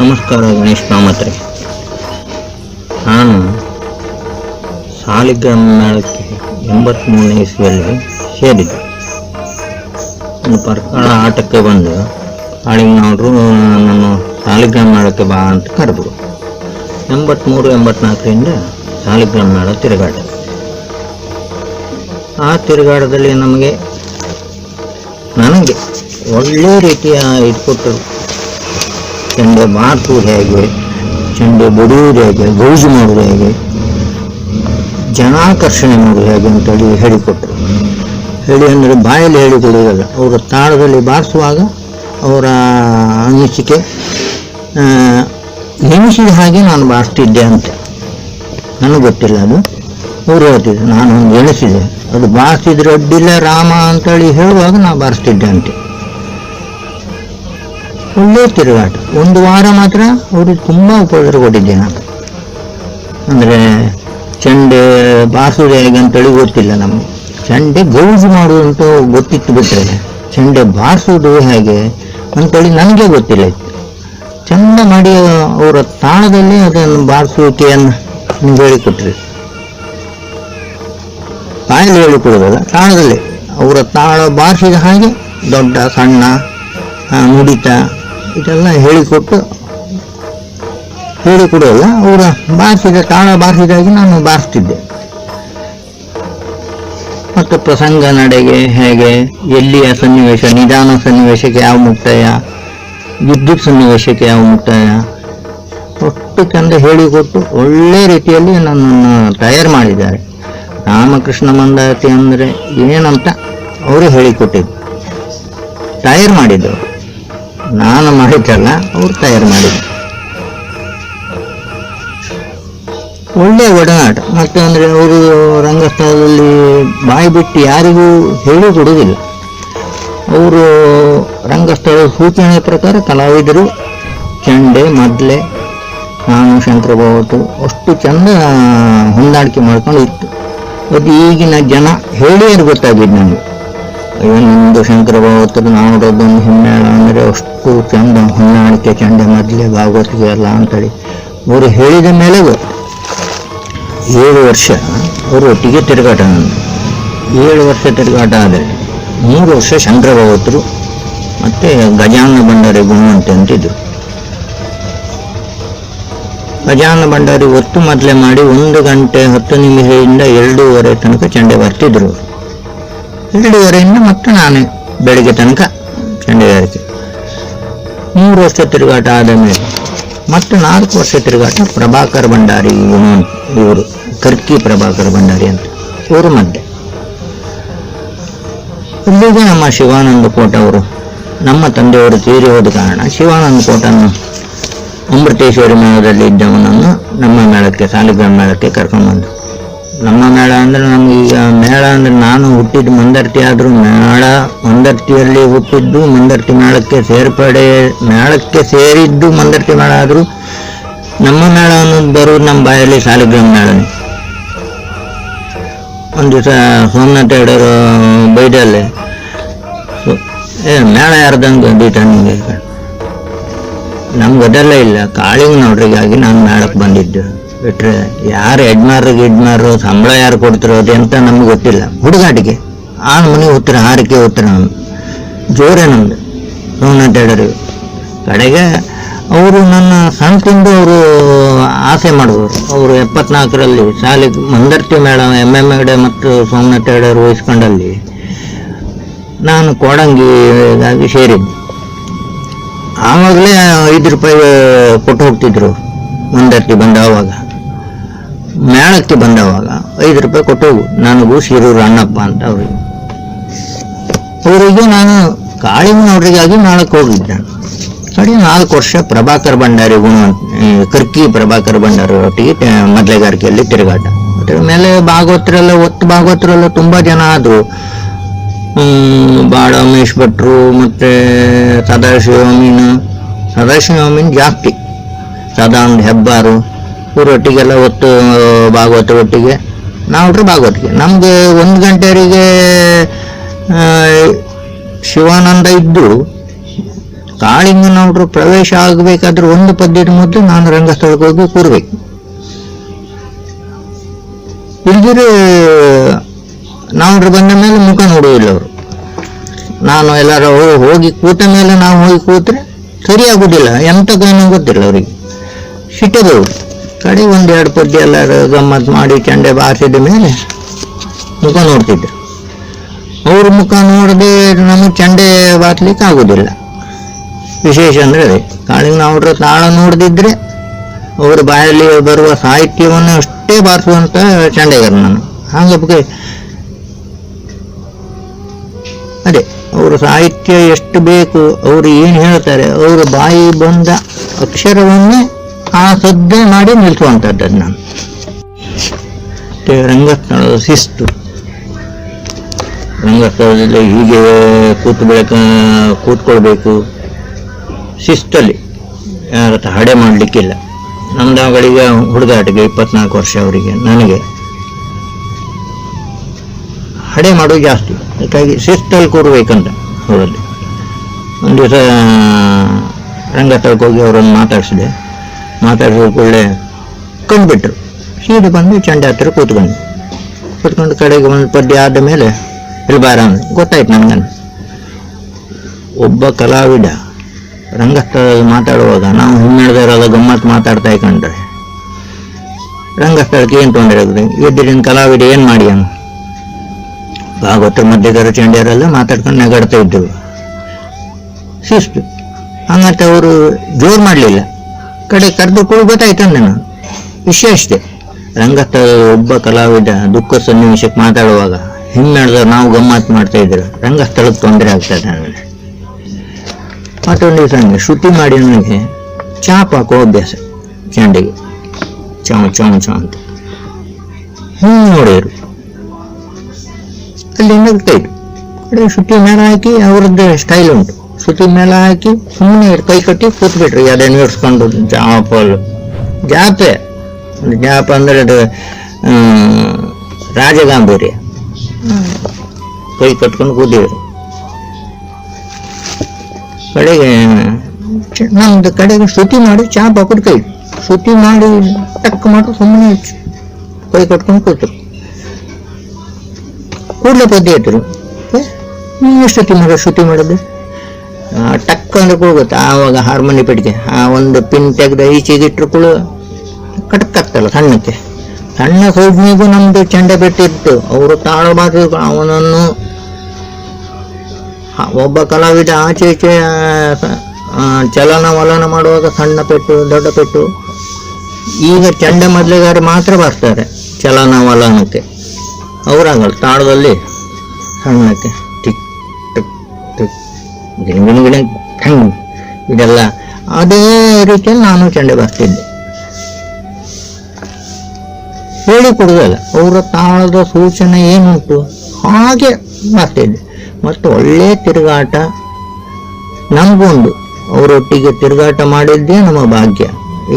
ನಮಸ್ಕಾರ ಗಣೇಶ್ ಕಾಮತ್ರಿ ನಾನು ಸಾಲಿಗ್ರಾಮ ಮೇಳಕ್ಕೆ ಎಂಬತ್ತ್ಮೂರನೇ ಇಸ್ವಿಯಲ್ಲಿ ಸೇರಿದ್ದೆ. ಒಂದು ಪರ್ಕಾಳ ಆಟಕ್ಕೆ ಬಂದು ಅಲ್ಲಿಗೆ ನೋಡ್ರು ನಾನು ಸಾಲಿಗ್ರಾಮ ಮೇಳಕ್ಕೆ ಬಾ ಅಂತ ಕರೆದ್ರು. ಎಂಬತ್ತ್ಮೂರು ಎಂಬತ್ನಾಲ್ಕರಿಂದ ಸಾಲಿಗ್ರಾಮ ಮೇಳ ತಿರುಗಾಟ ಆ ತಿರುಗಾಟದಲ್ಲಿ ನಮಗೆ, ನನಗೆ ಒಳ್ಳೆ ರೀತಿಯ ಇದು ಕೊಟ್ಟರು ಚೆಂಡೆ ಬಾರ್ಸುವುದು ಹೇಗೆ, ಚೆಂಡೆ ಬಡಿಯುವುದು ಹೇಗೆ, ಗೌಜು ಮಾಡುವುದು ಹೇಗೆ, ಜನಾಕರ್ಷಣೆ ಮಾಡುವುದು ಹೇಗೆ ಅಂತೇಳಿ ಹೇಳಿಕೊಟ್ರು ಹೇಳಿ ಅಂದರೆ ಬಾಯಲ್ಲಿ ಹೇಳಿಕೊಡುವುದಲ್ಲ ಅವರ ತಾಳದಲ್ಲಿ ಬಾರಿಸುವಾಗ ಅವರ ಅನಿಸಿಕೆ ನೆನೆಸಿದ ಹಾಗೆ ನಾನು ಬಾರಿಸ್ತಿದ್ದೆ ಅಂತ. ನನಗೆ ಗೊತ್ತಿಲ್ಲ ಅದು. ಅವ್ರು ಹೇಳ್ತಿದ್ರು, ನಾನು ಎಣಿಸಿದೆ. ಅದು ಬಾರಿಸಿದ್ರೆ ಅಡ್ಡಿಲ್ಲ ರಾಮ ಅಂತೇಳಿ ಹೇಳುವಾಗ ನಾನು ಬಾರಿಸ್ತಿದ್ದೆ ಅಂತೆ. ಒಳ್ಳೆ ತಿರುಗಾಟ. ಒಂದು ವಾರ ಮಾತ್ರ ಅವ್ರಿಗೆ ತುಂಬ ಉಪದ್ರ ಕೊಟ್ಟಿದ್ದೆ ನಾನು. ಅಂದರೆ ಚಂಡೆ ಬಾರಿಸೋದು ಹೇಗೆ ಅಂತೇಳಿ ಗೊತ್ತಿಲ್ಲ ನಮಗೆ. ಚಂಡೆ ಗೌಜು ಮಾಡುವಂತ ಗೊತ್ತಿತ್ತು ಬಿಟ್ಟರೆ ಚಂಡೆ ಬಾರಿಸೋದು ಹೇಗೆ ಅಂತೇಳಿ ನನಗೆ ಗೊತ್ತಿಲ್ಲ ಇತ್ತು. ಚಂದ ಮಾಡಿ ಅವರ ತಾಳದಲ್ಲಿ ಅದನ್ನು ಬಾರಿಸುವಿಕೆಯನ್ನು ಹೇಳಿಕೊಟ್ರಿ. ಬಾಯಲ್ಲಿ ಹೇಳಿಕೊಡೋದಲ್ಲ ತಾಳದಲ್ಲಿ ಅವರ ತಾಳ ಬಾರಿಸಿದ ಹಾಗೆ ದೊಡ್ಡ ಸಣ್ಣ ನುಡಿತ ಇದೆಲ್ಲ ಹೇಳಿಕೊಟ್ಟು ಹೇಳಿಕೊಡೋಲ್ಲ. ಅವರ ಬಾರಿಸಿದ ತಾಳ ಬಾರಿಸಿದಾಗಿ ನಾನು ಬಾರಿಸ್ತಿದ್ದೆ. ಮತ್ತು ಪ್ರಸಂಗ ನಡೆಗೆ ಹೇಗೆ, ಎಲ್ಲಿಯ ಸನ್ನಿವೇಶ, ನಿಧಾನ ಸನ್ನಿವೇಶಕ್ಕೆ ಯಾವ ಮುಕ್ತಾಯ, ವಿದ್ಯುತ್ ಸನ್ನಿವೇಶಕ್ಕೆ ಯಾವ ಮುಕ್ತಾಯ, ಒಟ್ಟು ಚಂದ ಹೇಳಿಕೊಟ್ಟು ಒಳ್ಳೆ ರೀತಿಯಲ್ಲಿ ನನ್ನನ್ನು ತಯಾರು ಮಾಡಿದ್ದಾರೆ. ರಾಮಕೃಷ್ಣ ಮಂದಾರತಿ ಅಂದರೆ ಏನಂತ ಅವರು ಹೇಳಿಕೊಟ್ಟಿದ್ದು. ತಯಾರು ಮಾಡಿದ್ದವರು ನಾನು ಮಾಡಿದ್ದಲ್ಲ ಅವ್ರು ತಯಾರು ಮಾಡಿದ್ರು. ಒಳ್ಳೆ ಒಡನಾಟ. ಮತ್ತೆ ಅಂದರೆ ಅವರು ರಂಗಸ್ಥಳದಲ್ಲಿ ಬಾಯಿ ಬಿಟ್ಟು ಯಾರಿಗೂ ಹೇಳಿ ಕೊಡುವುದಿಲ್ಲ. ಅವರು ರಂಗಸ್ಥಳದ ಸೂಚನೆ ಪ್ರಕಾರ ಕಲಾವಿದರು ಚಂಡೆ ಮದ್ಲೆ, ನಾನು, ಶಂಕರ ಭಗವತು ಅಷ್ಟು ಚಂದ ಹೊಂದಾಣಿಕೆ ಮಾಡ್ಕೊಂಡು ಇತ್ತು. ಅದು ಈಗಿನ ಜನ ಹೇಳಿಯರು ಗೊತ್ತಾಗಿದ್ದು ನನಗೆ ನಿಮ್ಮದು ಶಂಕರ ನಾವು ನೋಡೋದೊಂದು ಹಿಮ್ಮೇಳ ಅಂದರೆ ಅಷ್ಟು ಚಂದ ಹೊನ್ನಾಣಿಕೆ ಚಂಡೆ ಮೊದಲೇ ಭಾಗವತಿಗೆ ಅಲ್ಲ ಅಂತೇಳಿ. ಅವರು ಹೇಳಿದ ಮೇಲೆ ಏಳು ವರ್ಷ, ಅವರು ಒಟ್ಟಿಗೆ ತಿರುಗಾಟ ಏಳು ವರ್ಷ ತಿರುಗಾಟ ಆದರೆ ಮೂರು ವರ್ಷ ಶಂಕರ ಭಾಗವತರು ಮತ್ತು ಗಜಾನ ಭಂಡಾರಿ ಗುಣವಂತೆ ಅಂತಿದ್ರು. ಗಜಾನ ಭಂಡಾರಿ ಒತ್ತು ಮೊದಲೇ ಮಾಡಿ ಒಂದು ಗಂಟೆ ಹತ್ತು ನಿಮಿಷದಿಂದ ಎರಡೂವರೆ ತನಕ ಚಂಡೆ ಬರ್ತಿದ್ರು. ಎರಡೂವರೆಯಿಂದ ಮತ್ತೆ ನಾನು ಬೆಳಿಗ್ಗೆ ತನಕ ಚಂಡೆಗಾರಿಕೆ ಮೂರು ವರ್ಷ ತಿರುಗಾಟ ಆದ ಮೇಲೆ ಮತ್ತೆ ನಾಲ್ಕು ವರ್ಷ ತಿರುಗಾಟ ಪ್ರಭಾಕರ್ ಭಂಡಾರಿ ಇವರು ಕರ್ಕಿ ಪ್ರಭಾಕರ್ ಭಂಡಾರಿ ಅಂತ, ಇವರು ಮಧ್ಯೆ ಇಲ್ಲಿಗೆ ನಮ್ಮ ಶಿವಾನಂದ ಕೋಟ ಅವರು, ನಮ್ಮ ತಂದೆಯವರು ತೀರಿ ಹೋದ ಕಾರಣ ಶಿವಾನಂದ ಕೋಟನ್ನು ಅಮೃತೇಶ್ವರಿ ಮೇಳದಲ್ಲಿ ಇದ್ದವನನ್ನು ನಮ್ಮ ಮೇಳಕ್ಕೆ, ಸಾಲಿಗ್ರಾಮ ಮೇಳಕ್ಕೆ ಕರ್ಕೊಂಡ್ಬಂದು ನಮ್ಮ ಮೇಳ ಅಂದ್ರೆ ನಮ್ಗೆ ಈಗ ಮೇಳ ಅಂದ್ರೆ ನಾನು ಹುಟ್ಟಿದ್ದು ಮಂದರ್ತಿ ಆದರೂ ಮೇಳ ಮಂದರ್ತಿಯಲ್ಲಿ ಹುಟ್ಟಿದ್ದು, ಮಂದರ್ತಿ ಮೇಳಕ್ಕೆ ಸೇರ್ಪಡೆ, ಮೇಳಕ್ಕೆ ಸೇರಿದ್ದು ಮಂದರ್ತಿ ಮೇಳ ಆದರೂ ನಮ್ಮ ಮೇಳ ಅನ್ನೋದು ಬರೋದು ನಮ್ಮ ಬಾಯಲ್ಲಿ ಸಾಲಿಗ್ರಾಮ ಮೇಳನೇ ಒಂದು ದಿವಸ ಸೋಮನಾಥ ಹೇಳೋರು ಬೈದಲ್ಲೇ. ಏ, ಮೇಳ ಯಾರ್ದಂಗೆ ಬೀಟ ನಿಮಗೆ ನಮ್ಗೆ ಅದೆಲ್ಲ ಇಲ್ಲ. ಕಾಳಿಂಗನವ್ರಿಗಾಗಿ ನಾನು ಮೇಳಕ್ಕೆ ಬಂದಿದ್ದು. ಬಿಟ್ರೆ ಯಾರು ಯಜಮಾನ್ರು ಗಿಡ್ಮಾರು ಸಂಬಳ ಯಾರು ಕೊಡ್ತಿರೋ ಅಂತ ನಮ್ಗೆ ಗೊತ್ತಿಲ್ಲ. ಹುಡುಗಾಟಿಗೆ ಆ ಮನೆ ಉತ್ತರ ಹಾರಿಕೆ ಉತ್ತರ ನಮ್ದು. ಜೋರೇ ನಮ್ದು. ಹೇಳೋರು ಕಡೆಗೆ ಅವರು ನನ್ನ ಸಂತಿಂದು ಅವರು ಆಸೆ ಮಾಡಿದ್ರು. ಅವರು ಎಪ್ಪತ್ನಾಲ್ಕರಲ್ಲಿ ಶಾಲೆ ಮಂದರ್ತಿ ಮೇಳ ಎಂ ಎಂ ಎಡೆ ಮತ್ತು ಸೋಮನಾಥ ವಹಿಸ್ಕೊಂಡಲ್ಲಿ ನಾನು ಕೋಡಂಗಿಗಾಗಿ ಸೇರಿದ್ದೆ. ಆವಾಗಲೇ ಐದು ರೂಪಾಯಿ ಕೊಟ್ಟು ಹೋಗ್ತಿದ್ರು. ಮಂದರ್ತಿ ಬಂದವಾಗ ಮೇಳಕ್ಕೆ ಬಂದವಾಗ ಐದು ರೂಪಾಯಿ ಕೊಟ್ಟು ನನಗೂ ಶಿರೂರು ಅಣ್ಣಪ್ಪ ಅಂತ ಅವರಿಗೆ. ಅವರಿಗೆ ನಾನು ಕಾಳಿಂಗನವರಿಗಾಗಿ ಮೇಳಕ್ಕೆ ಹೋಗಿದ್ದೆ. ಕಡೆ ನಾಲ್ಕು ವರ್ಷ ಪ್ರಭಾಕರ್ ಭಂಡಾರಿ ಗುಣ ಕರ್ಕಿ ಪ್ರಭಾಕರ್ ಭಂಡಾರಿ ಒಟ್ಟಿಗೆ ತೆ- ಮೊದಲೇಗಾರಿಕೆಯಲ್ಲಿ ತಿರುಗಾಟ. ಅದರ ಮೇಲೆ ಭಾಗವತರೆಲ್ಲ ಒತ್ತು ಭಾಗವತರೆಲ್ಲ ತುಂಬ ಜನ ಆದರು. ಬಾಳ ಉಮೇಶ್ ಭಟ್ರು ಮತ್ತು ಸದಾಶಿವ ಮೀನು. ಸದಾಶಿವ ಮೀನು ಜಾಸ್ತಿ. ಸದಾನಂದ ಹೆಬ್ಬಾರು. ಇವರೊಟ್ಟಿಗೆಲ್ಲ ಒತ್ತು ಭಾಗವತ ಒಟ್ಟಿಗೆ. ನಾವು ಭಾಗವತಿಗೆ. ನಮಗೆ ಒಂದು ಗಂಟೆವರೆಗೆ ಶಿವಾನಂದ ಇದ್ದು ಕಾಳಿಂಗನವರು ಪ್ರವೇಶ ಆಗಬೇಕಾದ್ರೆ ಒಂದು ಪದ್ಯದ ಮೊದಲು ನಾನು ರಂಗಸ್ಥಳಕ್ಕೆ ಹೋಗಿ ಕೂರ್ಬೇಕು. ಇಲ್ದಿರೆ ನಾವು ಬಂದ ಮೇಲೆ ಮುಖ ನೋಡುವುದಿಲ್ಲ ಅವರು. ನಾನು ಎಲ್ಲರೂ ಹೋಗಿ ಕೂತ ಮೇಲೆ ನಾವು ಹೋಗಿ ಕೂತ್ರೆ ಸರಿಯಾಗುವುದಿಲ್ಲ ಎಂತ ಗಾನ ಗೊತ್ತಿಲ್ಲ ಅವರಿಗೆ. ಸಿಟ್ಟಬಹುದು ಕಡೆ ಒಂದೆರಡು ಪದ್ಯ ಎಲ್ಲರೂ ಗಮ್ಮತ್ ಮಾಡಿ ಚಂಡೆ ಬಾರಿಸಿದ ಮೇಲೆ ಮುಖ ನೋಡ್ತಿದ್ದೆ. ಅವ್ರ ಮುಖ ನೋಡದೆ ನಮಗೆ ಚಂಡೆ ಬಾರ್ಲಿಕ್ಕೆ ಆಗೋದಿಲ್ಲ. ವಿಶೇಷ ಅಂದ್ರೆ ಅದೇ. ಕಾಳಿಂಗನವರ ತಾಳ ನೋಡದಿದ್ರೆ ಅವರ ಬಾಯಲ್ಲಿ ಬರುವ ಸಾಹಿತ್ಯವನ್ನು ಅಷ್ಟೇ ಬಾರಿಸುವಂತ ಚಂಡೆಗಾರ ನಾನು. ಹಾಗೆ ಅದೇ, ಅವರ ಸಾಹಿತ್ಯ ಎಷ್ಟು ಬೇಕು, ಅವರು ಏನು ಹೇಳ್ತಾರೆ, ಅವರ ಬಾಯಿ ಬಂದ ಅಕ್ಷರವನ್ನೇ ಆ ಸದ್ದೆ ಮಾಡಿ ನಿಲ್ಲಿಸುವಂಥದ್ದು ಅದನ್ನ ನಾನು. ಮತ್ತೆ ರಂಗಸ್ಥಳದ ಶಿಸ್ತು. ರಂಗಸ್ಥಳದಲ್ಲಿ ಹೀಗೆ ಕೂತು ಬೆಳಕ, ಕೂತ್ಕೊಳ್ಬೇಕು. ಶಿಸ್ತಲ್ಲಿ ಯಾರ ಹಡೆ ಮಾಡಲಿಕ್ಕಿಲ್ಲ. ನಮ್ದಾಗಳಿಗೆ ಹುಡುಗಾಟಿಗೆ ಇಪ್ಪತ್ನಾಲ್ಕು ವರ್ಷ ಅವರಿಗೆ, ನನಗೆ. ಹಡೆ ಮಾಡೋದು ಜಾಸ್ತಿ. ಅದಕ್ಕಾಗಿ ಶಿಸ್ತಲ್ಲಿ ಕೂರ್ಬೇಕಂತ ಅವರಲ್ಲಿ. ಒಂದು ದಿವಸ ರಂಗಸ್ಥಳಕ್ಕೆ ಹೋಗಿ ಅವರನ್ನು ಮಾತಾಡಿಸಿದೆ. ಮಾತಾಡಿಸಿದ ಕೂಡಲೇ ಕಂಡುಬಿಟ್ರು. ಸೀದಾ ಬಂದು ಚಂಡ ಹತ್ರ ಕೂತ್ಕೊಂಡು ಕೂತ್ಕೊಂಡು ಕಡೆಗೆ ಒಂದು ಪದ್ಯ ಆದ ಮೇಲೆ ಇಲ್ಲಿ. ಗೊತ್ತಾಯ್ತು ನನಗೆ ಒಬ್ಬ ಕಲಾವಿದ ರಂಗಸ್ಥಳದಲ್ಲಿ ಮಾತಾಡುವಾಗ ನಾವು ಹಿಮ್ಮೆಳೆದವರೆಲ್ಲ ಗಮ್ಮತ್ತು ಮಾತಾಡ್ತಾ ಇಕೊಂಡ್ರೆ ರಂಗಸ್ಥಳಕ್ಕೆ ಏನು ತೊಂದರೆ ಆಗುತ್ತೆ? ಇದ್ದರಿಂದ ಕಲಾವಿದ ಏನು ಮಾಡಿ ಅವನು ಭಾಗವತ ಮಧ್ಯಕರ ಚಂಡಿಯರೆಲ್ಲ ಮಾತಾಡ್ಕೊಂಡು ನಗಾಡ್ತಾ ಇದ್ದೆವು ಶಿಸ್ತು. ಹಂಗಂತ ಅವರು ಜೋರು ಮಾಡಲಿಲ್ಲ. ಕಡೆ ಕರೆದುಕೊಳ್ಳು ಗೊತ್ತಾಯ್ತು ನಾನು. ವಿಷಯ ಅಷ್ಟೇ ರಂಗಸ್ಥಳದ ಒಬ್ಬ ಕಲಾವಿದ ದುಃಖ ಸನ್ನಿವೇಶಕ್ಕೆ ಮಾತಾಡುವಾಗ ಹಿಮ್ಮೆಳೆದ ನಾವು ಗಮ್ಮತ್ ಮಾಡ್ತಾ ಇದ್ರು ರಂಗಸ್ಥಳಕ್ಕೆ ತೊಂದರೆ ಆಗ್ತದೆ ನನಗೆ. ಮತ್ತೊಂದು ದಿವಸ ನನಗೆ ಶ್ರುತಿ ಮಾಡಿ ನನಗೆ ಚಾಪ್ ಹಾಕೋ ಅಭ್ಯಾಸ. ಚಂಡಿಗೆ ಚಾವ್ ಚಾವ್ ಚಾ ಅಂತ. ಹಿಂಗೆ ನೋಡಿದ್ರು ಅಲ್ಲಿಂದ ಕೈ ಕಡೆ ಮೇಲೆ ಹಾಕಿ ಅವ್ರದ್ದು ಸ್ಟೈಲ್ ಉಂಟು. ಶ್ರುತಿ ಮೇಲೆ ಹಾಕಿ ಸುಮ್ಮನೆ ಕೈ ಕಟ್ಟಿ ಕೂತ್ಬಿಟ್ರಿ. ಅದನ್ನು ಇಡ್ಸ್ಕೊಂಡು ಜಾಪಲ್. ಜಾಪೆ. ಜಾಪ ಅಂದ್ರೆ ಅದು ರಾಜಗಾಂಭೀರ್ಯ ಕೈ ಕಟ್ಕೊಂಡು ಕೂತಿದ್ರು. ಕಡೆಗೆ ನಮ್ದು ಕಡೆಗೆ ಶ್ರುತಿ ಮಾಡಿ ಚಾ ಹಾಕೋದು ಕೈ ಶ್ರುತಿ ಮಾಡಿ ಟಕ್ ಮಾಡಿ ಸುಮ್ಮನೆ ಕೈ ಕಟ್ಕೊಂಡು ಕೂತರು. ಕೂಡಲೇ ಪದ್ಯ ಇಟ್ಟರು ನೀವು ಶ್ರುತಿ ಮಾಡೋ ಶ್ರುತಿ ಮಾಡೋದು? ಆ, ಟಕ್ ಅಂದ್ರೆ ಕೂಡ ಆವಾಗ ಹಾರ್ಮೋನಿ ಪೆಟ್ಟಿಗೆ. ಆ, ಒಂದು ಪಿನ್ ತೆಗೆದು ಈಚೆಗೆ ಇಟ್ಟರು ಕೂಡ ಕಟಕ್ ಆಗ್ತಲ್ಲ ಸಣ್ಣಕ್ಕೆ. ಸಣ್ಣ ಸೂಜ್ನಿಗೂ ನಮ್ದು ಚಂಡೆ ಬೆಟ್ಟಿತ್ತು ಅವರು ತಾಳ ಬಾರಿಸಿದ್ರು ಅವನನ್ನು ಒಬ್ಬ ಕಲಾವಿದ ಆಚೆ ಈಚೆ ಚಲನ ವಲನ ಮಾಡುವಾಗ ಸಣ್ಣ ಪೆಟ್ಟು, ದೊಡ್ಡ ಪೆಟ್ಟು. ಈಗ ಚಂಡ ಮೊದಲಿಗಾರ ಮಾತ್ರ ಬರ್ತಾರೆ ಚಲನ ವಲನಕ್ಕೆ. ಅವರಾಗಲ್ಲ ತಾಳದಲ್ಲಿ ಸಣ್ಣಕ್ಕೆ. ಟಿಕ್ ಟಿಕ್ ಟಿಕ್. ಗಿಣ್ ಗಿಣ್ ಇದೆಲ್ಲ ಅದೇ ರೀತಿಯಲ್ಲಿ ನಾನು ಚಂಡೆ ಬರ್ತಿದ್ದೆ. ಹೇಳಿ ಕೊಡೋದಲ್ಲ ಅವರ ತಾಳದ ಸೂಚನೆ ಏನುಂಟು? ಹಾಗೆ ಬರ್ತಿದ್ದೆ. ಮತ್ತು ಒಳ್ಳೆ ತಿರುಗಾಟ ನಮಗೊಂದು. ಅವರೊಟ್ಟಿಗೆ ತಿರುಗಾಟ ಮಾಡಿದ್ದೇ ನಮ್ಮ ಭಾಗ್ಯ.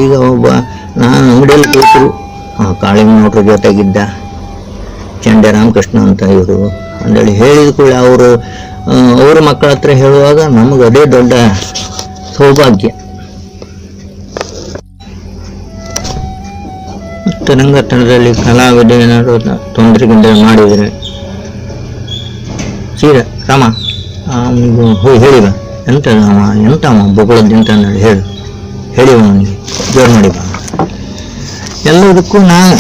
ಈಗ ಒಬ್ಬ ನಾನು ಅಂಗಡಿಯಲ್ಲಿ ಕೂತರು ಕಾಳಿಂಗನವ್ರ ಜೊತೆಗಿದ್ದ ಚಂಡೆ ರಾಮಕೃಷ್ಣ ಅಂತ ಇವರು. ಅಂದೇಳಿ ಹೇಳಿದ ಕೂಡ ಅವರು ಅವ್ರ ಮಕ್ಕಳ ಹತ್ರ ಹೇಳುವಾಗ ನಮಗೆ ಅದೇ ದೊಡ್ಡ ಸೌಭಾಗ್ಯ. ತರಂಗತನದಲ್ಲಿ ರಂಗತನದಲ್ಲಿ ಕಲಾವಿದ ಏನಾದ್ರು ತೊಂದರೆಗಿಂತ ಮಾಡಿದರೆ? ಸೀರ, ರಾಮ ಹೋಗಿ ಹೇಳಿ ಬಾ ಎಂತ ರಾಮ, ಎಂತ ಬೊಗಳದ್ದು ಎಂತ ಹೇಳು. ಹೇಳಿ ಅವನಿಗೆ ಜೋರು ಮಾಡಿ ಬಾ ಎಲ್ಲದಕ್ಕೂ ನಾನು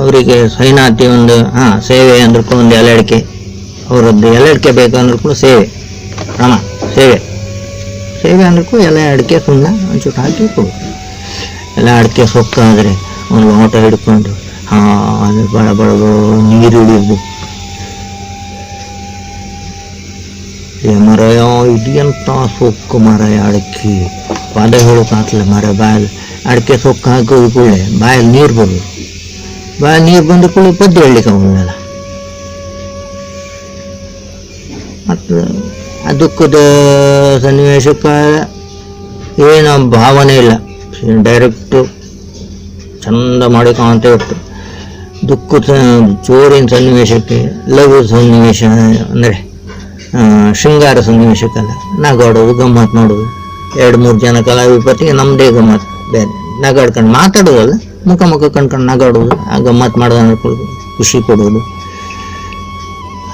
ಅವರಿಗೆ ಸೈನಾತಿ ಒಂದು, ಹಾಂ, ಸೇವೆ ಅಂದ್ರಕ್ಕೂ ಒಂದು ಎಲೆ ಅಡಿಕೆ ಅವರದ್ದು ಎಲೆ ಅಡಿಕೆ ಬೇಕಂದ್ರೂ ಕೂಡ ಸೇವೆ. ರಾಮ, ಸೇವೆ. ಸೇವೆ ಅಂದ್ರೂ ಎಲೆ ಅಡಿಕೆ, ಸುಣ್ಣ, ಒಂಚೂರು ಹಾಕಿ ಕೊಡು ಎಲೆ ಅಡಿಕೆ ಸೊಕ್ಕಾದರೆ ಒಂದು ಲೋಟ ಹಿಡ್ಕೊಂಡು, ಹಾಂ ಬಡ ಬಡ ನೀರು ಹಿಡಿದು ಏ ಮರಯ, ಇದು ಎಂತ ಸೊಕ್ಕು ಮರಯ, ಅಡಿಕೆ. ಪದ ಹೇಳೋಕ್ಕಾಗ್ತಿಲ್ಲ ಮರ, ಬಾಯಲ್ಲಿ ಅಡಿಕೆ ಸೊಕ್ಕು ಹಾಕೋದು ಕೂಡಲೇ, ಬಾಯಲ್ಲಿ ನೀರು ಬರೋದು ಬಾಯಲ್ಲಿ ನೀರು ಬಂದ ಕೂಡಲೇ ಪದ್ಯ ಹೇಳಲಿಕ್ಕೆ ಅವನ್ನೆಲ್ಲ ಮತ್ತು ಆ ದುಃಖದ ಸನ್ನಿವೇಶಕ್ಕೆ ಏನು ಭಾವನೆ ಇಲ್ಲ. ಡೈರೆಕ್ಟು ಚಂದ ಮಾಡಿಕೊಂತ ಇತ್ತು. ದುಃಖದ ಚೋರಿನ ಸನ್ನಿವೇಶಕ್ಕೆ, ಲಘು ಸನ್ನಿವೇಶ ಅಂದರೆ ಶೃಂಗಾರ ಸನ್ನಿವೇಶಕ್ಕೆಲ್ಲ ನಗಾಡೋದು ಗಮ್ಮತ್ ಮಾಡೋದು. ಎರಡು ಮೂರು ಜನ ಕಲಾವಿಪತಿಗೆ ನಮ್ಮದೇ ಗಮ್ಮತ್. ಬೇರೆ ನಗಾಡ್ಕೊಂಡು ಮಾತಾಡೋದಲ್ಲ, ಮುಖ ಮುಖ ಕಣ್ಕೊಂಡು ನಗಾಡೋದು, ಆ ಗಮ್ಮತ್ ಮಾಡೋದು ಅನ್ಕೊಳ್ಳೋದು, ಖುಷಿ ಕೊಡೋದು.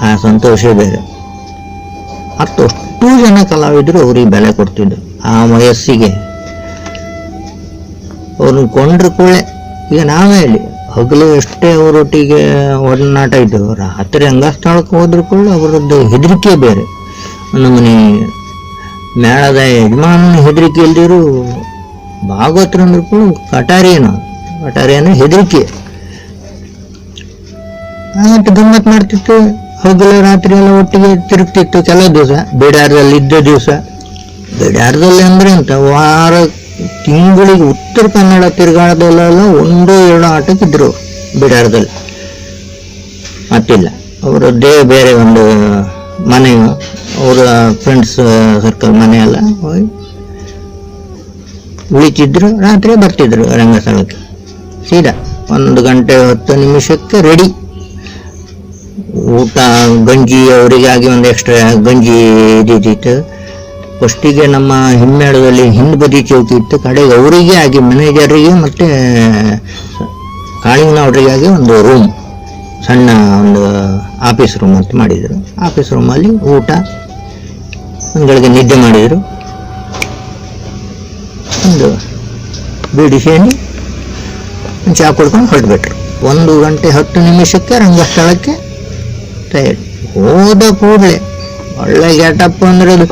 ಆ ಸಂತೋಷ ಬೇರೆ. ಮತ್ತು ಅಷ್ಟು ಜನ ಕಲಾವಿದರು ಅವ್ರಿಗೆ ಬೆಲೆ ಕೊಡ್ತಿದ್ರು. ಆ ವಯಸ್ಸಿಗೆ. ಅವ್ರನ್ನ ಕೊಂಡ್ರ ಕೂಳೆ ಈಗ ನಾವೇ ಹೇಳಿ, ಹಗಲು ಎಷ್ಟೇ ಅವರೊಟ್ಟಿಗೆ ಒಡನಾಟ ಇದ್ದು ರಾತ್ರಿ ಅಂಗಸ್ಥಳಕ್ಕೆ ಹೋದ್ರು ಕೂಡ ಅವರದ್ದು ಹೆದರಿಕೆ ಬೇರೆ. ನಮ್ಮನೆ ಮೇಳದ ಯಜಮಾನನ ಹೆದರಿಕೆ ಇಲ್ದಿರು ಭಾಗವತರ ಅಂದ್ರೆ ಕೂಡ ಕಟಾರಿಯನ ಕಟಾರಿಯನ ಕಟಾರಿ ಹೆದರಿಕೆ. ಗಮ್ಮತ್ ಮಾಡ್ತಿತ್ತು. ಹಗಲು ರಾತ್ರಿ ಎಲ್ಲ ಒಟ್ಟಿಗೆ ತಿರುಗ್ತಿತ್ತು ಕೆಲವು ದಿವಸ. ಬಿಡಾರದಲ್ಲಿ ಇದ್ದ ದಿವಸ. ಬಿಡಾರದಲ್ಲಿ ಅಂದ್ರೆ ಅಂತ ವಾರ, ತಿಂಗಳಿಗೆ ಉತ್ತರ ಕನ್ನಡ ತಿರುಗಾಡದಲ್ಲೆಲ್ಲ ಒಂದು ಎರಡು ಆಟಕ್ಕಿದ್ರು ಬಿಡಾರದಲ್ಲಿ. ಮತ್ತಿಲ್ಲ. ಅವರದ್ದೇ ಬೇರೆ ಒಂದು ಮನೆ ಅವರ ಫ್ರೆಂಡ್ಸ್ ಸರ್ಕಲ್ ಮನೆ ಎಲ್ಲ ಹೋಗಿ ಉಳಿತಿದ್ರು. ರಾತ್ರಿ ಬರ್ತಿದ್ರು ರಂಗಸ್ಥಳಕ್ಕೆ. ಸೀದಾ ಒಂದು ಗಂಟೆ ಹತ್ತು ನಿಮಿಷಕ್ಕೆ ರೆಡಿ ಊಟ, ಗಂಜಿ, ಅವರಿಗಾಗಿ ಒಂದು ಎಕ್ಸ್ಟ್ರಾ ಗಂಜಿ ಇದ್ದಿತ್ತು. ಫಸ್ಟಿಗೆ ನಮ್ಮ ಹಿಮ್ಮೇಳದಲ್ಲಿ ಹಿಂದ್ ಬದಿ ಚೌಕಿ ಇತ್ತು. ಕಡೆಗೆ ಅವರಿಗೆ ಆಗಿ ಮ್ಯಾನೇಜರಿಗೆ ಮತ್ತೆ ಕಾಳಿಂಗನವ್ರಿಗಾಗಿ ಒಂದು ರೂಮ್ ಸಣ್ಣ ಒಂದು ಆಫೀಸ್ ರೂಮ್ ಅಂತ ಮಾಡಿದರು. ಆಫೀಸ್ ರೂಮಲ್ಲಿ ಊಟ ಒಂದೊಳಗೆ ನಿದ್ದೆ ಮಾಡಿದರು. ಒಂದು ಬೀಡಿ ಚಾ ಕುಡ್ಕೊಂಡು ಹೊರಟ್ಬಿಟ್ರು. ಒಂದು ಗಂಟೆ ಹತ್ತು ನಿಮಿಷಕ್ಕೆ ರಂಗಸ್ಥಳಕ್ಕೆ ತಯಾರಿ ಹೋದ ಕೂಡಲೇ ಒಳ್ಳೆ ಗೆಟಪ್ ಅಂದ್ರೆ ಅದು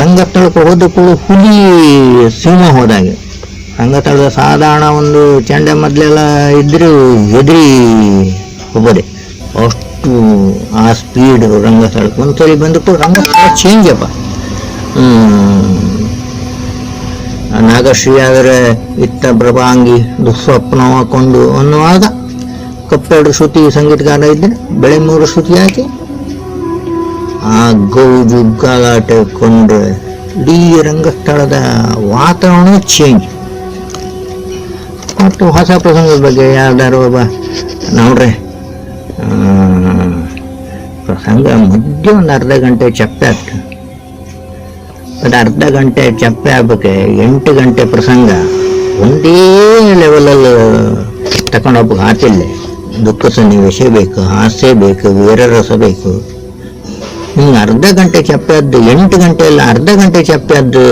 ರಂಗಸ್ಥಳಕ್ಕೆ ಹೋದ ಕೂಡ ಹುಲಿ ಸಿಂಹ ಹೋದಾಗೆ. ರಂಗಸ್ಥಳದ ಸಾಧಾರಣ ಒಂದು ಚಂಡೆ ಮೊದಲೆಲ್ಲ ಇದ್ರು ಎದುರಿ ಹೋಗೋದೆ. ಅಷ್ಟು ಆ ಸ್ಪೀಡ್ ರಂಗಸ್ಥಳಕ್ಕೆ ಒಂದ್ಸಲ ಬಂದ ಕೂಡ ರಂಗಸ್ಥಳ ಚೇಂಜ್ ಅಪ್ಪ. ನಾಗಶ್ರೀ ಆದರೆ ಇತ್ತ ಪ್ರಭಾಂಗಿ ದುಸ್ವಪ್ನ ಹಾಕೊಂಡು ಅನ್ನುವಾಗ ಕಪ್ಪೆರಡು ಶ್ರುತಿ ಸಂಗೀತಗಾರ ಇದ್ರೆ ಬೆಳೆ ಮೂರು ಶ್ರುತಿ ಹಾಕಿ. ಆ ಗೌಜು ಗಾಲಾಟ ಕೊಂಡ್ರೆ ಇಡೀ ರಂಗಸ್ಥಳದ ವಾತಾವರಣ ಚೇಂಜ್ ಮತ್ತು ಹೊಸ ಪ್ರಸಂಗದ ಬಗ್ಗೆ ಯಾವ್ದಾರು ಒಬ್ಬ ನೋಡ್ರಿ ಪ್ರಸಂಗ ಮಧ್ಯೆ ಒಂದು ಅರ್ಧ ಗಂಟೆ ಚಪ್ಪೆ ಆಗ್ತದೆ. ಅದು ಅರ್ಧ ಗಂಟೆ ಚಪ್ಪೆ ಆಗ್ಬೇಕೆ, ಎಂಟು ಗಂಟೆ ಪ್ರಸಂಗ ಒಂದೇ ಲೆವೆಲಲ್ಲಿ ತಗೊಂಡೋಗ್ಬೇಕು ಆತಿಲ್ಲ ದುಃಖ ಸನ್ನಿವೇಶ ಬೇಕು ಹಾಸ್ಯ ಬೇಕು, ವೀರರಸ ಬೇಕು. ಹಿಂಗೆ ಅರ್ಧ ಗಂಟೆ ಚಪ್ಪೆದ್ದು, ಎಂಟು ಗಂಟೆಯಲ್ಲಿ ಅರ್ಧ ಗಂಟೆ ಚಪ್ಪೆದ್ದು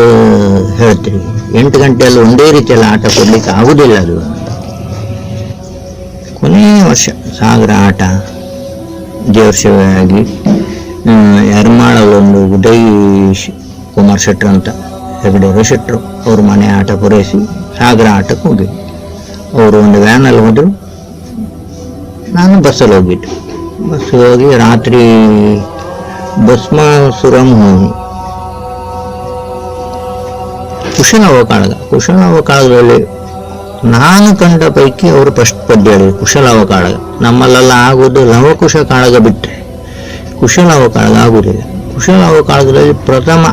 ಹೇಳ್ತೀರಿ. ಎಂಟು ಗಂಟೆಯಲ್ಲಿ ಒಂದೇ ರೀತಿಯಲ್ಲಿ ಆಟ ಕೊಡ್ಲಿಕ್ಕೆ ಆಗುದಿಲ್ಲ ಅದು. ಕೊನೆಯ ವರ್ಷ, ಸಾಗರ ಆಟ. ದೇವ್ರ ಸೇವೆ ಆಗಿ ಯರ್ಮಾಳಲ್ಲೊಂದು ಉದಯ್ ಕುಮಾರ್ ಶೆಟ್ರು ಅಂತ, ಹೆಗಡೆಯವರು ಶೆಟ್ರು, ಅವ್ರ ಮನೆ ಆಟ ಪೂರೈಸಿ ಸಾಗರ ಆಟಕ್ಕೆ ಹೋಗಿ ಅವರು ಒಂದು ವ್ಯಾನಲ್ಲಿ ಹೋದರು. ನಾನು ಬಸ್ಸಲ್ಲಿ ಹೋಗಿದ್ದು. ಬಸ್ ಹೋಗಿ ರಾತ್ರಿ ಭಸ್ಮಾಸುರಂ ಹೋಗಿ. ಕುಶಲವ ಕಾಳಗ. ಕುಶಲವ ಕಾಳಗದಲ್ಲಿ ನಾನು ಕಂಡ ಪೈಕಿ ಅವರು ಫಸ್ಟ್ ಪದ್ಯ ಹೇಳಿದ್ರು, ಕುಶಲವ ಕಾಳಗ. ನಮ್ಮಲ್ಲೆಲ್ಲ ಆಗೋದು ಲವಕುಶ ಕಾಳಗ ಬಿಟ್ಟರೆ. ಕುಶಲವ ಕಾಳಗ ಆಗುವುದಿಲ್ಲ. ಕುಶಲವ ಕಾಳಗದಲ್ಲಿ ಪ್ರಥಮ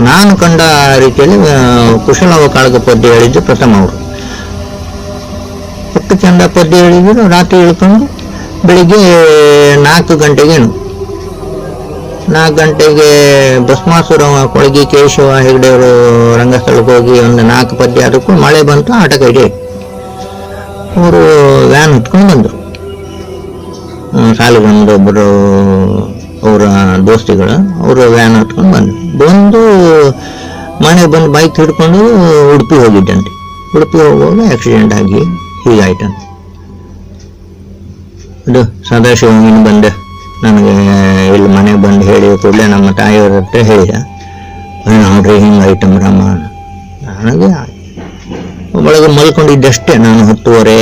ನಾನು ಕಂಡ ರೀತಿಯಲ್ಲಿ ಕುಶಲ ಕುಶಲವ ಕಾಳಗ ಪದ್ಯ ಹೇಳಿದ್ದು ಪ್ರಥಮ ಅವರು. ಒಟ್ಟು ಚಂದ ಪದ್ಯ ಹೇಳಿದ್ರು, ರಾತ್ರಿ ಇಳ್ಕೊಂಡು ಬೆಳಿಗ್ಗೆ ನಾಲ್ಕು ಗಂಟೆಗೇನು. ನಾಲ್ಕು ಗಂಟೆಗೆ ಭಸ್ಮಾಸುರ, ಕೊಳಗಿ ಕೇಶವ ಹೆಗಡೆಯವರು ರಂಗಸ್ಥಳಕ್ಕೆ ಹೋಗಿ ಒಂದು ನಾಲ್ಕು ಪದ್ಯ ಅದಕ್ಕೂ ಮಳೆ ಬಂತು, ಆಟ ಕೈಗೆ. ಅವರು ವ್ಯಾನ್ ಹತ್ಕೊಂಡು ಬಂದರು. ಸಾಲಿಗೊಂದು ಒಬ್ಬರು ಅವರ ದೋಸ್ತಿಗಳು, ಅವರು ವ್ಯಾನ್ ಹತ್ಕೊಂಡು ಬಂದರು. ಬಂದು ಮನೆಗೆ ಬಂದು ಬೈಕ್ ಹಿಡ್ಕೊಂಡು ಉಡುಪಿ ಹೋಗಿದ್ದಂತೆ. ಉಡುಪಿ ಹೋಗುವಾಗ ಆಕ್ಸಿಡೆಂಟ್ ಆಗಿ ಹೀಗಾಯ್ತಂತೆ ಅದು ಸದಾಶಿವನಿಗೆ ಬಂದೆ ನನಗೆ ಇಲ್ಲಿ ಮನೆ ಬಂದು ಹೇಳಿ ಕೂಡಲೇ ನಮ್ಮ ತಾಯಿಯವ್ರ ಹತ್ರ ಹೇಳಿದ "ಅಯ್ಯೋ, ನೋಡ್ರಿ ಹಿಂಗೆ ಐಟಮ್ ರಮ್ಮ ನನಗೆ ಒಳಗೆ ಮಲ್ಕೊಂಡಿದ್ದಷ್ಟೇ. ನಾನು ಹತ್ತುವರೆ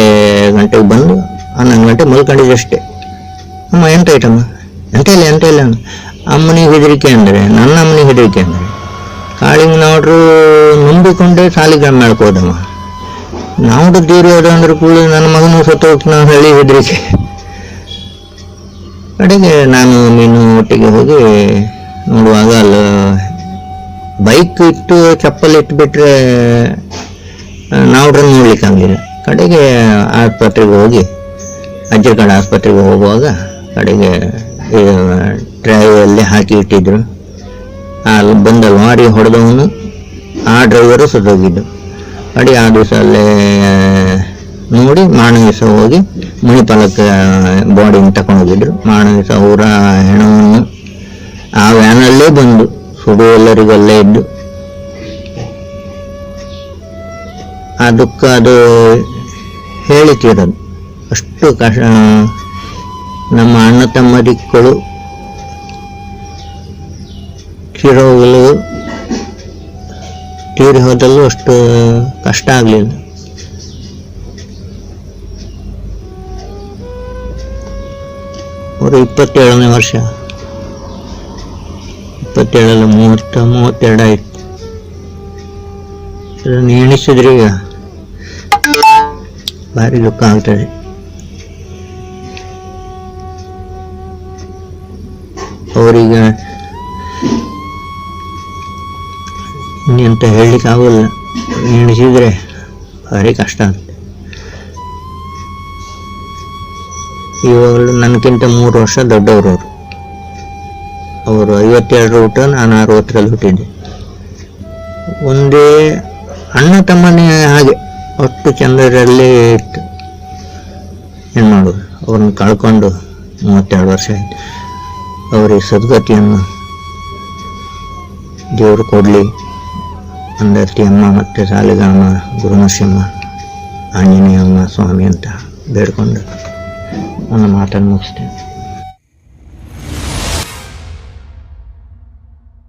ಗಂಟೆಗೆ ಬಂದು ಹನ್ನೊಂದು ಗಂಟೆ ಮಲ್ಕೊಂಡಿದ್ದಷ್ಟೇ. ಅಮ್ಮ ಎಂತ ಐಟಮ್ಮ ಎಂತ ಇಲ್ಲ ಎಂತ ಇಲ್ಲ. ಅಮ್ಮನಿಗೆ ಹೆದರಿಕೆ ಅಂದರೆ ನನ್ನ ಅಮ್ಮನಿಗೆ ಹೆದರಿಕೆ ಅಂದರೆ ಕಾಳಿಂಗ್ ನೋಡ್ರು ನಂಬಿಕೊಂಡೇ ಸಾಲಿಗ್ರಾಮ ಮೇಳಕ್ಕೆ ಹೋದಮ್ಮ. ನಾವು ದೇವ್ರು ಅದ ಅಂದ್ರೆ ಕೂಡ ನನ್ನ ಮಗನೂ ಸತ್ತು ನಾನು ಹೇಳಿ ಹೆದರಿಕೆ. ಕಡೆಗೆ ನಾನು ಮೀನು ಒಟ್ಟಿಗೆ ಹೋಗಿ ನೋಡುವಾಗ ಅಲ್ಲಿ, ಬೈಕ್ ಇಟ್ಟು ಚಪ್ಪಲ್ ಇಟ್ಬಿಟ್ರೆ ನಾವು ನೋಡ್ಲಿಕ್ಕೆ ಆಗಲಿಲ್ಲ. ಕಡೆಗೆ ಆಸ್ಪತ್ರೆಗೆ ಹೋಗಿ ಅಜ್ಜರಗಡ ಆಸ್ಪತ್ರೆಗೆ ಹೋಗುವಾಗ ಕಡೆಗೆ ಡ್ರೈವಲ್ಲಿ ಹಾಕಿ ಇಟ್ಟಿದ್ರು. ಅಲ್ಲಿ ಬಂದ ಲಾರಿ ಹೊಡೆದವನು, ಆ ಡ್ರೈವರು ಸತ್ತೋಗಿದ್ದು. ಅಡಿ ಆ ದಿವಸ ಅಲ್ಲೇ ನೋಡಿ ಮಾರನೇ ದಿವಸ ಹೋಗಿ ಮಣಿಪಾಲಕ್ಕೆ ಬಾಡಿನ ತಗೊಂಡೋಗಿದ್ರು ಮಾರನೇ ದಿವಸ ಅವರ ಹೆಣವನ್ನು ಆ ವ್ಯಾನಲ್ಲೇ ಬಂದು, ಸುಡು ಎಲ್ಲರಿಗೂ ಅಲ್ಲೇ ಇದ್ದು ಆ ದುಃಖ ಅದು ಹೇಳಿ ತೀರದು ಅಷ್ಟು ಕಷ್ಟ ನಮ್ಮ ಅಣ್ಣ ತಮ್ಮದಿಕ್ಕಳು ತೀರೋಗಲು ತೀರಿ ಹೋದಲ್ಲೂ ಅಷ್ಟು ಕಷ್ಟ ಆಗಲಿಲ್ಲ. ಅವರು ಇಪ್ಪತ್ತೇಳನೇ ವರ್ಷ. ಇಪ್ಪತ್ತೇಳಲ್ಲ ಮೂವತ್ತ, ಮೂವತ್ತೆರಡು ಆಯ್ತು. ಅದನ್ನು ಎಣಿಸಿದ್ರೆ ಈಗ ಭಾರಿ ದುಃಖ ಆಗ್ತದೆ. ಅವರಿಗೆ ಇನ್ನೆಂತ ಹೇಳಲಿಕ್ಕೆ ಆಗೋಲ್ಲ. ಎಣಿಸಿದ್ರೆ ಭಾರಿ ಕಷ್ಟ ಆಗುತ್ತೆ. ಇವಾಗಲೂ ನನಗಿಂತ ಮೂರು ವರ್ಷ ದೊಡ್ಡವರು ಅವರು. ಅವರು ಐವತ್ತೆರಡು ಊಟ ನಾನು ಅರವತ್ತರಲ್ಲಿ ಹುಟ್ಟಿದ್ದೆ. ಒಂದೇ ಅಣ್ಣ ತಮ್ಮನೇ ಹಾಗೆ, ಒಟ್ಟು ಚಂದ್ರರಲ್ಲಿ ಇತ್ತು. ಏನು ಮಾಡೋದು? ಅವ್ರನ್ನ ಕಳ್ಕೊಂಡು ಮೂವತ್ತೆರಡು ವರ್ಷ ಆಯಿತು. ಅವರಿಗೆ ಸದ್ಗತಿಯನ್ನು ದೇವರು ಕೊಡಲಿ. అందరికి అమ్మ మట్టి మట్టిరాలుగా అమ్మ గురునరసింహ ఆంజనేయ అమ్మ స్వామి అంట వేడుకుండా ఉన్న మాటను ముగిస్తే